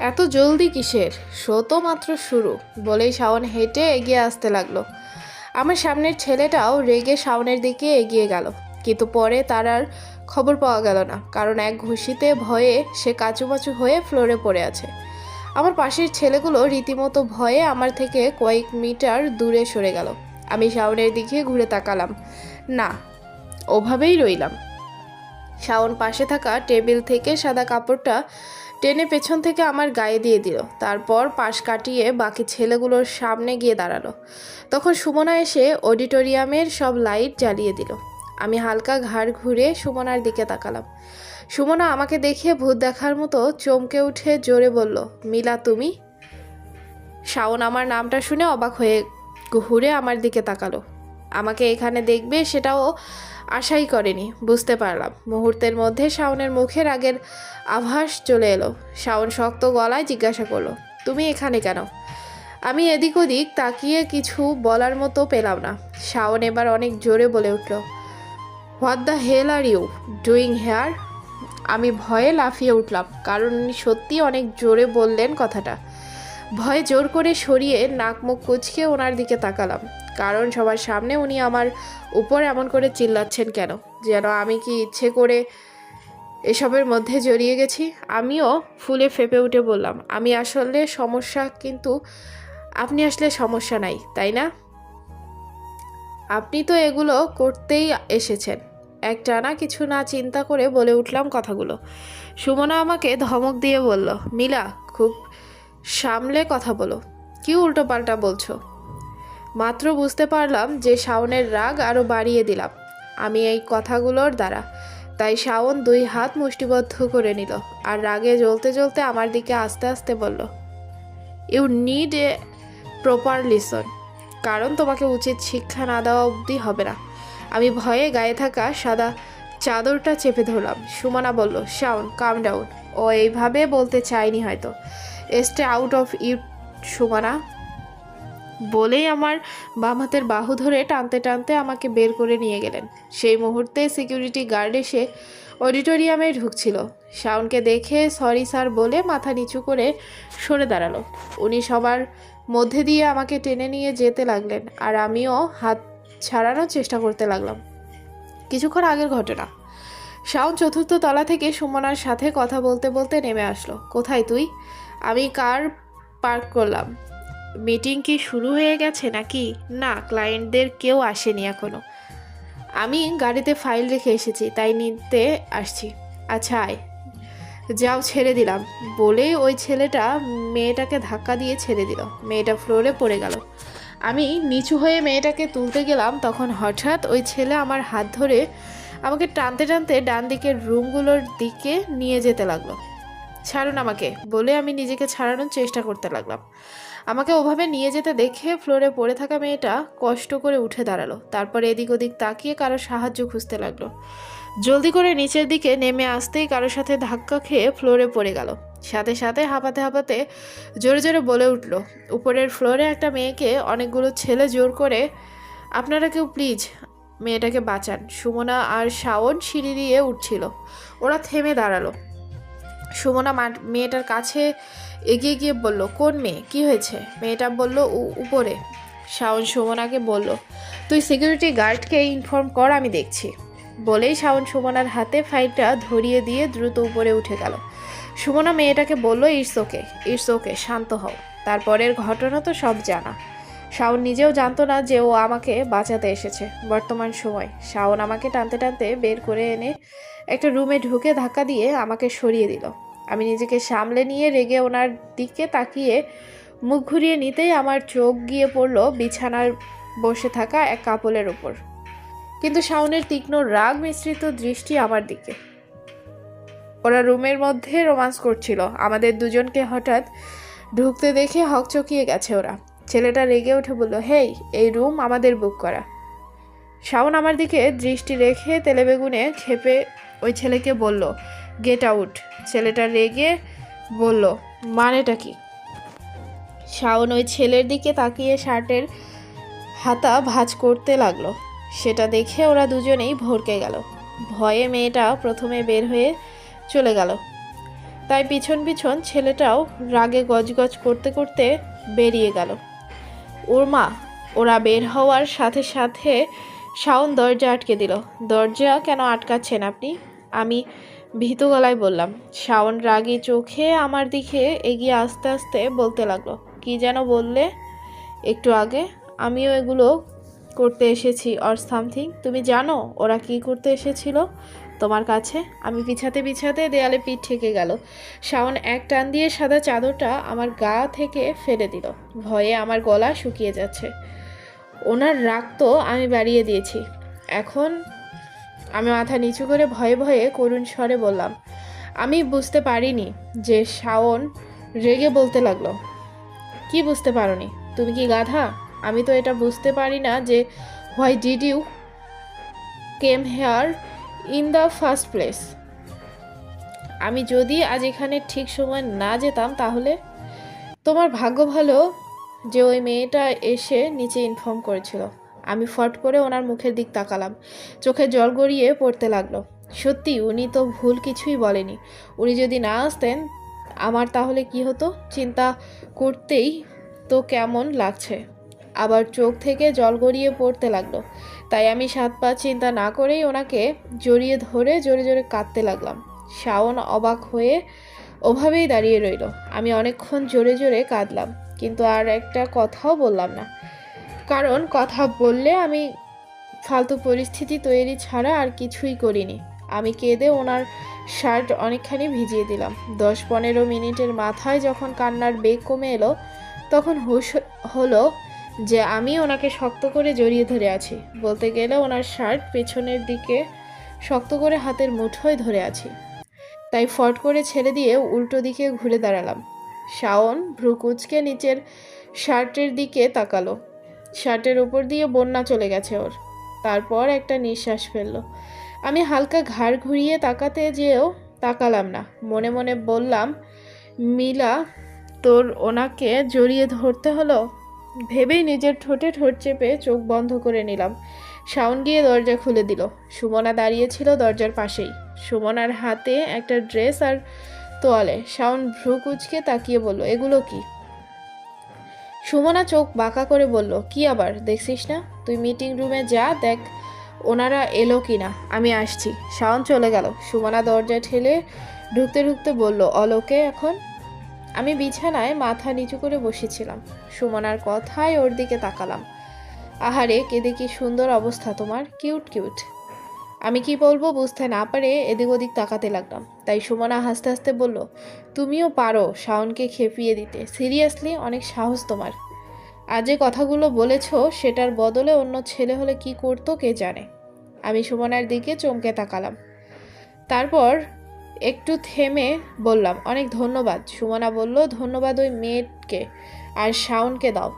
এত জলদি কিসের? শো তো মাত্র শুরু, বলেই শাওন হেঁটে এগিয়ে আসতে লাগল। আমার সামনের ছেলেটাও রেগে শাওনের দিকে এগিয়ে গেল, কিন্তু পরে তার আর খবর পাওয়া গেল না, কারণ এক ঘুষিতে ভয়ে সে কাচুমাচু হয়ে ফ্লোরে পড়ে আছে। আমার পাশের ছেলেগুলো রীতিমতো ভয়ে আমার থেকে কয়েক মিটার দূরে সরে গেল। আমি শাওনের দিকে ঘুরে তাকালাম। না, ওভাবেই রইলাম। শাওন পাশে থাকা টেবিল থেকে সাদা কাপড়টা টেনে পেছন থেকে আমার গায়ে দিয়ে দিল। তারপর পাশ কাটিয়ে বাকি ছেলেগুলোর সামনে গিয়ে দাঁড়াল। তখন সুমনা এসে অডিটোরিয়ামের সব লাইট জ্বালিয়ে দিল। আমি হালকা ঘাড় ঘুরে সুমনার দিকে তাকালাম। সুমনা আমাকে দেখে ভূত দেখার মতো চমকে উঠে জোরে বলল, মিলা, তুমি? শাওন আমার নামটা শুনে অবাক হয়ে ঘুরে আমার দিকে তাকালো। আমাকে এখানে দেখবে সেটাও আশাই করেনি, বুঝতে পারলাম। মুহূর্তের মধ্যে শাওনের মুখের আগের আভাস চলে এলো। শাওন শক্ত গলায় জিজ্ঞাসা করল, তুমি এখানে কেন? আমি এদিক ওদিক তাকিয়ে কিছু বলার মতো পেলাম না। শাওন এবার অনেক জোরে বলে উঠল, what the hell are you doing here? আমি ভয়ে লাফিয়ে উঠলাম, কারণ উনি সত্যি অনেক জোরে বললেন কথাটা। ভয়ে জোর করে সরিয়ে নাক মুখ কুচকে ওনার দিকে তাকালাম। কারণ সবার সামনে উনি আমার উপর এমন করে চিল্লাচ্ছেন কেন? যেন আমি কি ইচ্ছে করে এসবের মধ্যে জড়িয়ে গেছি? আমিও ফুলে ফেপে উঠে বললাম, আমি আসলে সমস্যা, কিন্তু আপনি আসলে সমস্যা নাই, তাই না? আপনি তো এগুলো করতেই এসেছেন। একটানা কিছু না চিন্তা করে বলে উঠলাম কথাগুলো। সুমনা আমাকে ধমক দিয়ে বলল, মিলা, খুব সামলে কথা বলো। কি উল্টোপাল্টা বলছো? মাত্র বুঝতে পারলাম যে শাওনের রাগ আরও বাড়িয়ে দিলাম। আমি এই কথাগুলোর দ্বারা। তাই শাওন দুই হাত মুষ্টিবদ্ধ করে নিল আর রাগে জ্বলতে জ্বলতে আমার দিকে আস্তে আস্তে বলল you need a proper listen কারণ তোমাকে উচিত শিক্ষা না দেওয়া অবধি হবে না। আমি ভয়ে গায়ে থাকা সাদা চাদরটা চেপে ধরলাম। সুমনা বলল, শাওন কাম ডাউন ও এইভাবে বলতে চাইনি হয়তো। Stay out of you Sumana. বলেই আমার বাম হাতের বাহু ধরে টানতে টানতে আমাকে বের করে নিয়ে গেলেন। সেই মুহূর্তে সিকিউরিটি গার্ড এসে অডিটোরিয়ামে ঢুকছিল। শাওনকে দেখে সরি স্যার বলে মাথা নিচু করে সরে দাঁড়াল। উনি সবার মধ্যে দিয়ে আমাকে টেনে নিয়ে যেতে লাগলেন আর আমিও হাত ছাড়ানোর চেষ্টা করতে লাগলাম। কিছুক্ষণ আগের ঘটনা। শাওন চতুর্থ তলা থেকে সুমনার সাথে কথা বলতে বলতে নেমে আসলো। কোথায় তুই? আমি কার পার্ক করলাম? মিটিং কি শুরু হয়ে গেছে নাকি? না, ক্লায়েন্টদের কেউ আসেনি এখনও আমি গাড়িতে ফাইল রেখে এসেছি, তাই নিতে আসছি। আচ্ছা আয়। যাও, ছেড়ে দিলাম। বলে ওই ছেলেটা মেয়েটাকে ধাক্কা দিয়ে ছেড়ে দিল। মেয়েটা ফ্লোরে পড়ে গেল। আমি নিচু হয়ে মেয়েটাকে তুলতে গেলাম, তখন হঠাৎ ওই ছেলে আমার হাত ধরে আমাকে টানতে টানতে ডান দিকের রুমগুলোর দিকে নিয়ে যেতে লাগল। ছাড়ুন আমাকে, বলে আমি নিজেকে ছাড়ানোর চেষ্টা করতে লাগলাম। আমাকে ওভাবে নিয়ে যেতে দেখে ফ্লোরে পড়ে থাকা মেয়েটা কষ্ট করে উঠে দাঁড়াল। তারপর এদিক ওদিক তাকিয়ে কারও সাহায্য খুঁজতে লাগল। জলদি করে নিচের দিকে নেমে আসতেই কারোর সাথে ধাক্কা খেয়ে ফ্লোরে পড়ে গেল। সাথে সাথে হাঁপাতে হাঁপাতে জোরে জোরে বলে উঠল, উপরের ফ্লোরে একটা মেয়েকে অনেকগুলো ছেলে জোর করে আপনারা কেউ প্লিজ মেয়েটাকে বাঁচান সুমনা আর শাওন সিঁড়ি দিয়ে উঠছিল। ওরা থেমে দাঁড়াল। সুমনা মেয়েটার কাছে এগিয়ে গিয়ে বলল, কোন মেয়ে? কি হয়েছে? মেয়েটা বলল "উ- উপরে। শাওন সুমনাকে বলল, তুই সিকিউরিটি গার্ডকে ইনফর্ম কর, আমি দেখছি। বলেই শাওন সুমনার হাতে ফাইলটা ধরিয়ে দিয়ে দ্রুত উপরে উঠে গেল। সুমনা মেয়েটাকে বলল ইটস ওকে ইটস ওকে শান্ত হও। তারপরের ঘটনা তো সব জানা। শাওন নিজেও জানতো না যে ও আমাকে বাঁচাতে এসেছে। বর্তমান সময়, শাওন আমাকে টানতে টানতে বের করে এনে একটা রুমে ঢুকে ধাক্কা দিয়ে আমাকে সরিয়ে দিল। আমি নিজেকে সামলে নিয়ে রেগে ওনার দিকে তাকিয়ে মুখ ঘুরিয়ে নিতেই আমার চোখ গিয়ে পড়ল বিছানার বসে থাকা এক কাপলের ওপর। কিন্তু শাওনের তীক্ষ্ণ রাগ মিশ্রিত দৃষ্টি আমার দিকে। ওরা রুমের মধ্যে রোমান্স করছিল। আমাদের দুজনকে হঠাৎ ঢুকতে দেখে হকচকিয়ে গেছে ওরা। ছেলেটা রেগে উঠে বলল, হেই, এই রুম আমাদের বুক করা। শাওন আমার দিকে দৃষ্টি রেখে তেলেবেগুনে খেপে ওই ছেলেকে বলল, গেট আউট। ছেলেটা রেগে বলল, মানেটা কি? শাওন ওই ছেলের দিকে তাকিয়ে শার্টের হাতা ভাঁজ করতে লাগল। সেটা দেখে ওরা দুজনেই ভরকে গেল। ভয়ে মেয়েটা প্রথমে বের হয়ে চলে গেল। তাই পিছন পিছন ছেলেটাও রাগে গজগজ করতে করতে বেরিয়ে গেল। ওর মা, ওরা বের হওয়ার সাথে সাথে শাওন দরজা আটকে দিল। দরজা কেন আটকাচ্ছেন আপনি? আমি ভীতু গলায় বললাম, শাওন রাগী চোখে আমার দিকে এগিয়ে আস্তে আস্তে বলতে লাগল, কি যেন বললে? একটু আগে, আমিও এগুলো করতে এসেছি অর সামথিং তুমি জানো ওরা কি করতে এসেছিল? তোমার কাছে? আমি পিছাতে পিছাতে দেয়ালে পিঠ ঠেকে গেল। শাওন এক টান দিয়ে সাদা চাদরটা আমার গা থেকে ফেলে দিল, ভয়ে আমার গলা শুকিয়ে যাচ্ছে। ওনার রাগ তো আমি বাড়িয়ে দিয়েছি। এখন আমি মাথা নিচু করে ভয়ে ভয়ে করুণ স্বরে বললাম, আমি বুঝতে পারিনি যে শাওন রেগে বলতে লাগল। কি বুঝতে পারোনি? তুমি কি গাধা? আমি তো এটা বুঝতে পারি না যে why did you came here in the first place. আমি যদি আজ এখানে ঠিক সময় না যেতাম তাহলে? তোমার ভাগ্য ভালো যে ওই মেয়েটা এসে নিচে ইনফর্ম করেছিল। আমি ফট করে ওনার মুখের দিক তাকালাম। চোখে জল গড়িয়ে পড়তে লাগল। সত্যি, উনি তো ভুল কিছুই বলেনি। উনি যদি না আসতেন, আমার তাহলে কি হতো? চিন্তা করতেই তো কেমন লাগছে। আবার চোখ থেকে জল গড়িয়ে পড়তে লাগল। তাই আমি সাত পা চিন্তা না করেই ওনাকে জড়িয়ে ধরে জোরে জোরে কাঁদতে লাগলাম। শাওন অবাক হয়ে ওভাবেই দাঁড়িয়ে রইল। আমি অনেকক্ষণ জোরে জোরে কাঁদলাম, কিন্তু আর একটা কথাও বললাম না। কারণ কথা বললে আমি ফালতু পরিস্থিতি তৈরি ছাড়া আর কিছুই করিনি। আমি কেঁদে ওনার শার্ট অনেকখানি ভিজিয়ে দিলাম। দশ পনেরো মিনিটের মাথায় যখন কান্নার বেগ কমে এলো, তখন হুশ হলো যে আমি ওনাকে শক্ত করে জড়িয়ে ধরে আছি। বলতে গেলে ওনার শার্ট পেছনের দিকে শক্ত করে হাতের মুঠোয় ধরে আছি। তাই ফট করে ছেড়ে দিয়ে উল্টো দিকে ঘুরে দাঁড়ালাম। শাওন ভ্রুকুচকে নিচের শার্টের দিকে তাকালো। শার্টের উপর দিয়ে বন্যা চলে গেছে ওর। তারপর একটা নিঃশ্বাস ফেলল। আমি হালকা ঘাড় ঘুরিয়ে তাকাতে যেও তাকালাম না। মনে মনে বললাম, মিলা, তোর ওনাকে জড়িয়ে ধরতে হলো? ভেবেই নিজের ঠোঁটে ঠোঁট চেপে চোখ বন্ধ করে নিলাম। শাওন গিয়ে দরজা খুলে দিল। সুমনা দাঁড়িয়েছিল দরজার পাশেই। সুমনার হাতে একটা ড্রেস আর তোয়ালে। শাওন ভ্রু কুচকে তাকিয়ে বলল, এগুলো কি? সুমনা চোখ বাঁকা করে বলল, কি আবার? দেখছিস না? তুই মিটিং রুমে যা, দেখ ওনারা এলো কি না আমি আসছি। শাওন চলে গেল। সুমনা দরজা ঠেলে ঢুকতে ঢুকতে বলল, অলোকে এখন? আমি বিছানায় মাথা নিচু করে বসেছিলাম। সুমনার কথায় ওর দিকে তাকালাম। আহারে, কেঁদে কি সুন্দর অবস্থা তোমার? Cute cute. আমি কি বলব বুঝতে না পারে এদিক ওদিক তাকাতে লাগলাম। তাই সুমনা হাসতে হাসতে বলল, তুমিও পারো শাওনকে খেপিয়ে দিতে। সিরিয়াসলি অনেক সাহস তোমার। আর যে কথাগুলো বলেছ সেটার বদলে অন্য ছেলে হলে কি করতো কে জানে? আমি সুমনার দিকে চমকে তাকালাম। তারপর একটু থেমে বললাম, অনেক ধন্যবাদ। সুমনা বলল, ধন্যবাদ ওই মেয়েকে। আর শাওনকে দাও।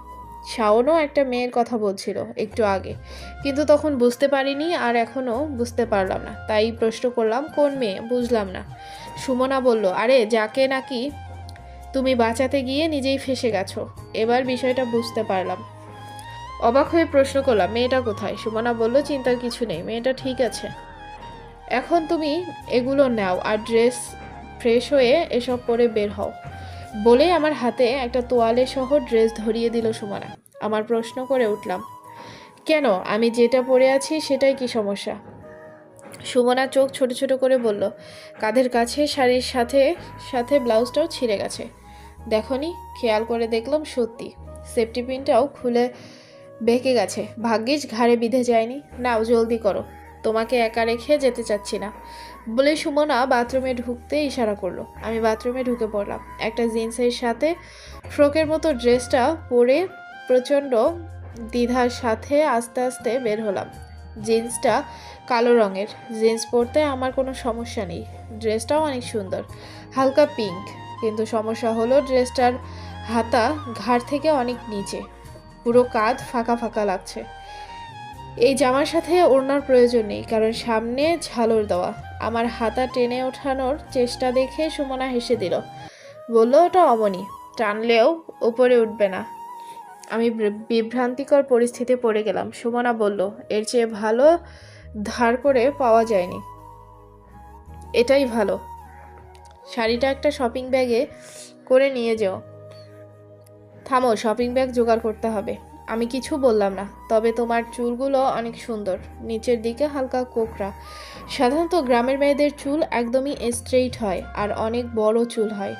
শাওনও একটা মেয়ের কথা বলছিল একটু আগে। কিন্তু তখন বুঝতে পারিনি আর এখনও বুঝতে পারলাম না। তাই প্রশ্ন করলাম, কোন মেয়ে? বুঝলাম না। সুমনা বলল, আরে, যাকে নাকি তুমি বাঁচাতে গিয়ে নিজেই ফেসে গেছো। এবার বিষয়টা বুঝতে পারলাম। অবাক হয়ে প্রশ্ন করলাম, মেয়েটা কোথায়? সুমনা বলল, চিন্তার কিছু নেই, মেয়েটা ঠিক আছে। এখন তুমি এগুলো নাও আর ড্রেস ফ্রেশ হয়ে এসব পরে বের হও। বলে আমার হাতে একটা তোয়ালে সহ ড্রেস ধরিয়ে দিল সুমনা। আমার প্রশ্ন করে উঠলাম, কেন? আমি যেটা পরে আছি সেটাই কি সমস্যা? সুমনা চোখ ছোট ছোট করে বলল, কাঁধের কাছে শাড়ির সাথে সাথে ব্লাউজটাও ছিঁড়ে গেছে। দেখনি, খেয়াল করে দেখলাম সত্যি। সেফটি পিনটাও খুলে বেঁকে গেছে। ভাগ্যিস ঘাড়ে বিঁধে যায়নি। নাও জলদি করো। তোমাকে একা রেখে যেতে চাচ্ছি না। বলে সুমনা বাথরুমে ঢুকতে ইশারা করল। আমি বাথরুমে ঢুকে পড়লাম। একটা জিন্সের সাথে ফ্রকের মতো ড্রেসটা পরে প্রচণ্ড দ্বিধার সাথে আস্তে আস্তে বের হলাম। জিন্সটা কালো রঙের। জিন্স পরতে আমার কোনো সমস্যা নেই। ড্রেসটাও অনেক সুন্দর। হালকা পিঙ্ক। কিন্তু সমস্যা হলো ড্রেসটার হাতা ঘাড় থেকে অনেক নিচে। পুরো কাঁধ ফাঁকা ফাঁকা লাগছে। এই জামার সাথে ওড়নার প্রয়োজন নেই, কারণ সামনে ঝালর দেওয়া। আমার হাতা টেনে ওঠানোর চেষ্টা দেখে সুমনা হেসে দিল, বলল, ওটা অমনি টানলেও উপরে উঠবে না। আমি বিভ্রান্তিকর পরিস্থিতিতে পড়ে গেলাম। সুমনা বলল, এর চেয়ে ভালো ধার করে পাওয়া যায়নি। এটাই ভালো। শাড়িটা একটা শপিং ব্যাগে করে নিয়ে যেও। থামো, শপিং ব্যাগ জোগাড় করতে হবে। আমি কিছু বললাম না, তবে তোমার চুলগুলো অনেক সুন্দর। নিচের দিকে হালকা কোকড়া। সাধারণত গ্রামের মেয়েদের চুল একদমই স্ট্রেইট হয়, আর অনেক বড় চুল হয়।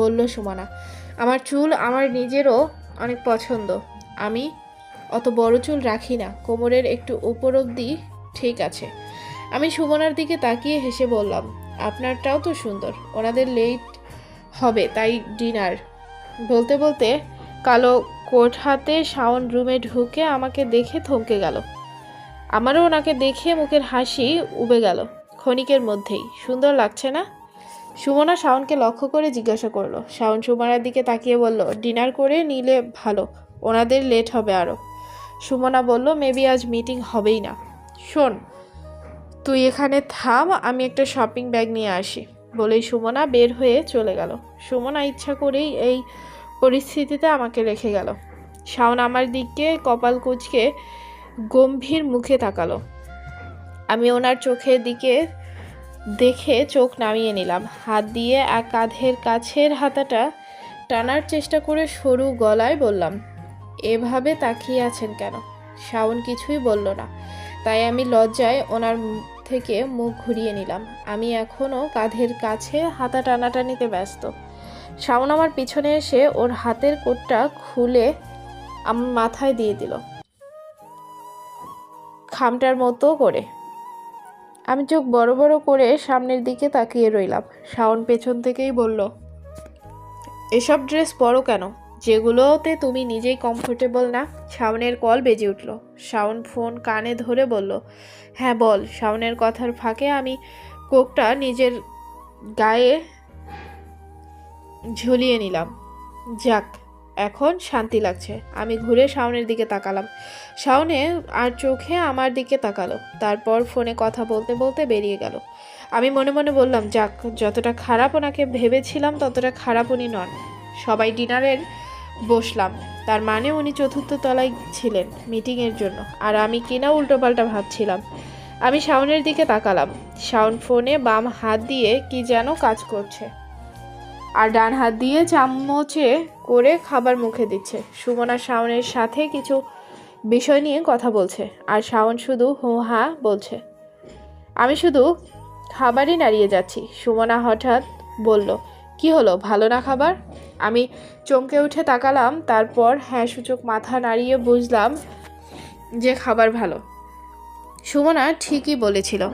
বলল সুমনা, আমার চুল আমার নিজেরও অনেক পছন্দ। আমি অত বড় চুল রাখি না, কোমরের একটু উপর অব্দি ঠিক আছে। আমি সুমনার দিকে তাকিয়ে হেসে বললাম, আপনারটাও তো সুন্দর, ওনাদের লেট হবে, তাই ডিনার বলতে বলতে কালো কোট হাতে শাওন রুমে ঢুকে আমাকে দেখে থমকে গেল। আমারও ওনাকে দেখে মুখের হাসি উবে গেল ক্ষণিকের মধ্যেই। সুন্দর লাগছে না? সুমনা শাওনকে লক্ষ্য করে জিজ্ঞাসা করল। শাওন সুমনার দিকে তাকিয়ে বলল, ডিনার করে নিলে ভালো, ওনাদের লেট হবে আরও সুমনা বলল, মেবি আজ মিটিং হবেই না। শোন, তুই এখানে থাম, আমি একটা শপিং ব্যাগ নিয়ে আসি। বলেই সুমনা বের হয়ে চলে গেল। সুমনা ইচ্ছা করেই এই পরিস্থিতিতে আমাকে রেখে গেল। শাওন আমার দিকে কপাল কুচকে গম্ভীর মুখে তাকালো। আমি ওনার চোখের দিকে দেখে চোখ নামিয়ে নিলাম। হাত দিয়ে এক কাঁধের কাছের হাতাটা টানার চেষ্টা করে সরু গলায় বললাম, এভাবে তাকিয়ে আছেন কেন? শাওন কিছুই বলল না। তাই আমি লজ্জায় ওনার থেকে মুখ ঘুরিয়ে নিলাম। আমি এখনও কাঁধের কাছে হাতা টানাটানিতে ব্যস্ত। শাওন আমার পিছনে এসে ওর হাতের কোটটা খুলে আমার মাথায় দিয়ে দিল। খামটার মতো করে। আমি চোখ বড় বড় করে সামনের দিকে তাকিয়ে রইলাম। শাওন পেছন থেকেই বলল, এসব ড্রেস পরো কেন? যেগুলোতে তুমি নিজেই কমফোর্টেবল না, শাওনের কল বেজে উঠল। শাওন ফোন কানে ধরে বলল হ্যাঁ বল, শাওনের কথার ফাঁকে আমি কোকটা নিজের গায়ে ঝুলিয়ে নিলাম। যাক, এখন শান্তি লাগছে। আমি ঘুরে শাওনের দিকে তাকালাম। শাওনে আর চোখে আমার দিকে তাকালো। তারপর ফোনে কথা বলতে বলতে বেরিয়ে গেল। আমি মনে মনে বললাম, যাক, যতটা খারাপ ওনাকে ভেবেছিলাম, ততটা খারাপ উনি নন। সবাই ডিনারের বসলাম। তার মানে উনি চতুর্থ তলায় ছিলেন মিটিংয়ের জন্য। আর আমি কিনা উল্টোপাল্টা ভাবছিলাম। আমি শাওনের দিকে তাকালাম। শাওন ফোনে বাম হাত দিয়ে কি যেন কাজ করছে। আর ডান হাত দিয়ে চামচে করে খাবার মুখে দিচ্ছে। সুমনা শাওনের সাথে কিছু বিষয় নিয়ে কথা বলছে আর শাওন শুধু হু হা বলছে। আমি শুধু খাবারই নাড়িয়ে যাচ্ছি, সুমনা হঠাৎ বলল, কি হলো, ভালো না খাবার? আমি চমকে উঠে তাকালাম, তারপর হ্যাঁ সূচক মাথা নাড়িয়ে বুঝলাম যে খাবার ভালো। সুমনা ঠিকই বলেছিল।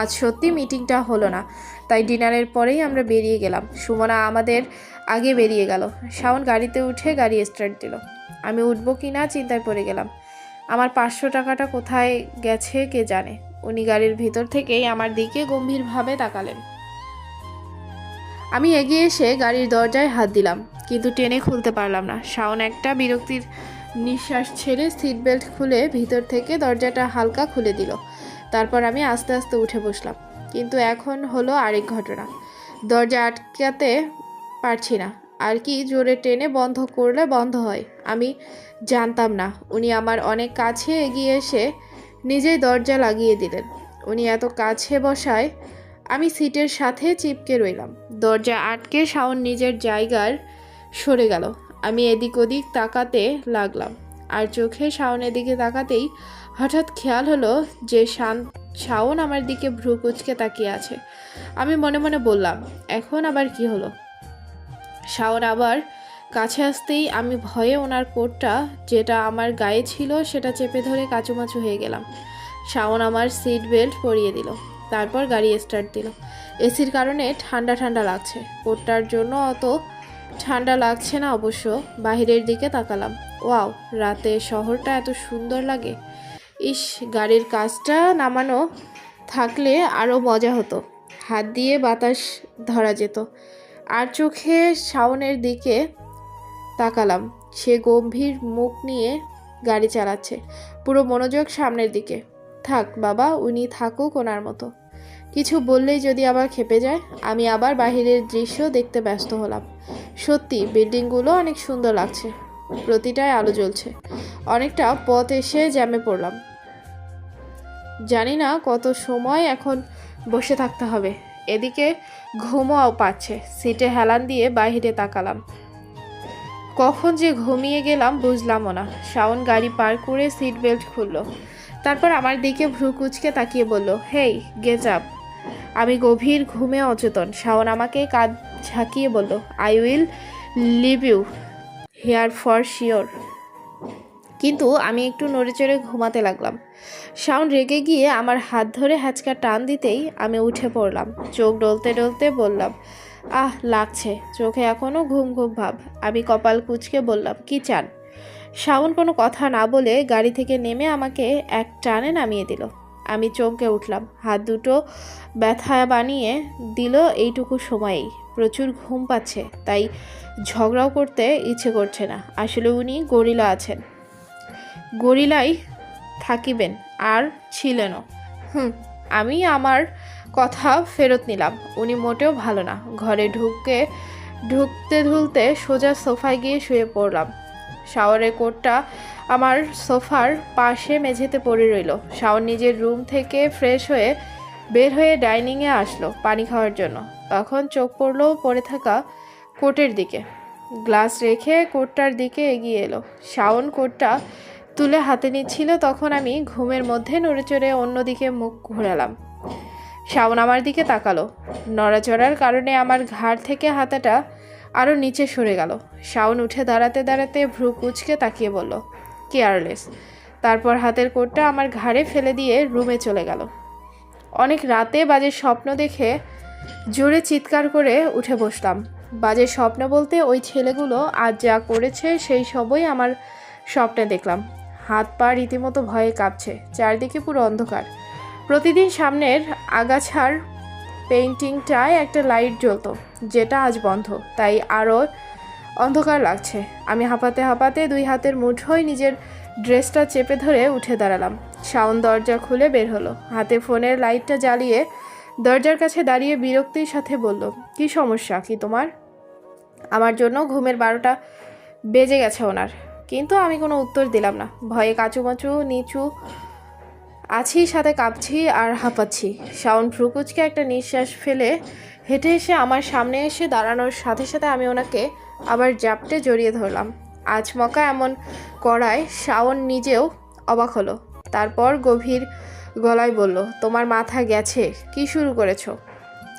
আজ সত্যি মিটিংটা হলো না, তাই ডিনারের পরেই আমরা বেরিয়ে গেলাম। সুমনা আমাদের আগে বেরিয়ে গেল। শাওন গাড়িতে উঠে গাড়ি স্টার্ট দিল। আমি উঠবো কি না চিন্তায় পড়ে গেলাম। আমার পাঁচশো টাকাটা কোথায় গেছে কে জানে? উনি গাড়ির ভিতর থেকেই আমার দিকে গম্ভীরভাবে তাকালেন। আমি এগিয়ে এসে গাড়ির দরজায় হাত দিলাম, কিন্তু টেনে খুলতে পারলাম না। শাওন একটা বিরক্তির নিঃশ্বাস ছেড়ে সিট বেল্ট খুলে ভিতর থেকে দরজাটা হালকা খুলে দিল। তারপর আমি আস্তে আস্তে উঠে বসলাম। কিন্তু এখন হলো আরেক ঘটনা। দরজা আটকাতে পারছি না। আর কি জোরে টেনে বন্ধ করলে বন্ধ হয়, আমি জানতাম না। উনি আমার অনেক কাছে এগিয়ে এসে নিজেই দরজা লাগিয়ে দিলেন। উনি এত কাছে বসায় আমি সিটের সাথে চিপকে রইলাম। দরজা আটকে শাওন নিজের জায়গার সরে গেল। আমি এদিক ওদিক তাকাতে লাগলাম। আর চোখে শাওনের দিকে তাকাতেই হঠাৎ খেয়াল হলো যে শান, শাওন আমার দিকে ভ্রু কুচকে তাকিয়ে আছে। আমি মনে মনে বললাম, এখন আবার কি হলো? শাওন আবার কাছে আসতেই আমি ভয়ে ওনার কোটটা, যেটা আমার গায়ে ছিল, সেটা চেপে ধরে কাচুমাচু হয়ে গেলাম। শাওন আমার সিট বেল্ট পরিয়ে দিল, তারপর গাড়ি স্টার্ট দিল। এসির কারণে ঠান্ডা ঠান্ডা লাগছে। কোটটার জন্য অত ঠান্ডা লাগছে না অবশ্য, বাহিরের দিকে তাকালাম। ওয়াও, রাতে শহরটা এত সুন্দর লাগে। ইস, গাড়ির কাজটা নামানো থাকলে আরও মজা হতো। হাত দিয়ে বাতাস ধরা যেত। আর চোখে শাওনের দিকে তাকালাম। সে গম্ভীর মুখ নিয়ে গাড়ি চালাচ্ছে। পুরো মনোযোগ সামনের দিকে। থাক বাবা, উনি থাকুক ওনার মতো। কিছু বললেই যদি আবার খেপে যায়, আমি আবার বাহিরের দৃশ্য দেখতে ব্যস্ত হলাম। সত্যি, বিল্ডিংগুলো অনেক সুন্দর লাগছে। প্রতিটায় আলো জ্বলছে। অনেকটা পথ এসে জ্যামে পড়লাম। জানি না কত সময় এখন বসে থাকতে হবে। এদিকে ঘুমও পাচ্ছে। সিটে হেলান দিয়ে বাইরে তাকালাম। কখন যে ঘুমিয়ে গেলাম বুঝলামও না। শাওন গাড়ি পার করে সিট বেল্ট খুললো। তারপর আমার দিকে ভ্রু কুচকে তাকিয়ে বলল, হেই, গেট আপ। আমি গভীর ঘুমে অচেতন। শাওন আমাকে কাঁধ ঝাঁকিয়ে বলল, I will leave you. Here for sure. কিন্তু আমি একটু নড়েচড়ে ঘুমাতে লাগলাম। শাওন রেগে গিয়ে আমার হাত ধরে হ্যাচকা টান দিতেই আমি উঠে পড়লাম। চোখ ডলতে ডলতে বললাম, আহ, লাগছে। চোখে এখনও ঘুম ঘুম ভাব। আমি কপাল কুচকে বললাম, কি চান? শাওন কোনো কথা না বলে গাড়ি থেকে নেমে আমাকে এক টানে নামিয়ে দিল। আমি চমকে উঠলাম। হাত দুটো ব্যথা বানিয়ে দিল এইটুকু সময়েই। প্রচুর ঘুম পাচ্ছে, তাই ঝগড়াও করতে ইচ্ছে করছে না। আসলে উনি গরিলা আছেন। গরিলাই থাকিবেন আর ছিলেনও। হুম, আমি আমার কথা ফেরত নিলাম। উনি মোটেও ভালো না। ঘরে ঢুকে, ঢুকতে ধুলতে সোজা সোফায় গিয়ে শুয়ে পড়লাম। শাওয়ারের কোটটা আমার সোফার পাশে মেঝেতে পড়ে রইল। শাওয়ার নিজের রুম থেকে ফ্রেশ হয়ে বের হয়ে ডাইনিংয়ে আসলো পানি খাওয়ার জন্য। তখন চোখ পড়ল পড়ে থাকা কোটের দিকে। গ্লাস রেখে কোটটার দিকে এগিয়ে এলো। শাওন কোটটা তুলে হাতে নিচ্ছিল, তখন আমি ঘুমের মধ্যে নড়েচড়ে অন্যদিকে মুখ ঘোরালাম। শাওন আমার দিকে তাকালো। নড়াচড়ার কারণে আমার ঘাড় থেকে হাতাটা আরও নিচে সরে গেল। শাওন উঠে দাঁড়াতে দাঁড়াতে ভ্রু কুচকে তাকিয়ে বলল, কেয়ারলেস। তারপর হাতের কোটটা আমার ঘাড়ে ফেলে দিয়ে রুমে চলে গেল। অনেক রাতে বাজে স্বপ্ন দেখে জোরে চিৎকার করে উঠে বসলাম। বাজে স্বপ্ন বলতে ওই ছেলেগুলো আজ যা করেছে সেই সবই আমার স্বপ্নে দেখলাম। হাত পা রীতিমতো ভয়ে কাঁপছে, চারদিকে পুরো অন্ধকার। প্রতিদিন সামনের আগাছার পেইন্টিংটায় একটা লাইট জ্বলতো, যেটা আজ বন্ধ, তাই আরও অন্ধকার লাগছে। আমি হাঁপাতে হাঁপাতে দুই হাতের মুঠোয় নিজের ড্রেসটা চেপে ধরে উঠে দাঁড়ালাম। শাওন দরজা খুলে বের হলো। হাতে ফোনের লাইটটা জ্বালিয়ে দরজার কাছে দাঁড়িয়ে বিরক্তির সাথে বলল, কি সমস্যা? কি তোমার? আমার জন্য ঘুমের বারোটা বেজে গেছে ওনার। কিন্তু আমি কোনো উত্তর দিলাম না। ভয়ে কাচুমাচু, নিচু আছি, সাথে কাঁপছি আর হাঁপাচ্ছি। শাওন ফ্রুকুচকে একটা নিঃশ্বাস ফেলে হেঁটে এসে আমার সামনে এসে দাঁড়ানোর সাথে সাথে আমি ওনাকে আবার জাপটে জড়িয়ে ধরলাম। আজ মকা এমন করায় শাওন নিজেও অবাক হলো। তারপর গভীর গলায় বলল, তোমার মাথা গেছে, কি শুরু করেছ?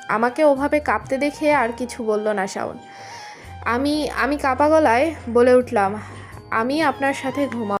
আমাকে ওভাবে কাঁপতে দেখে আর কিছু বলল না শাওন। আমি আমি কাঁপা গলায় বলে উঠলাম, আমি আপনার সাথে ঘুমা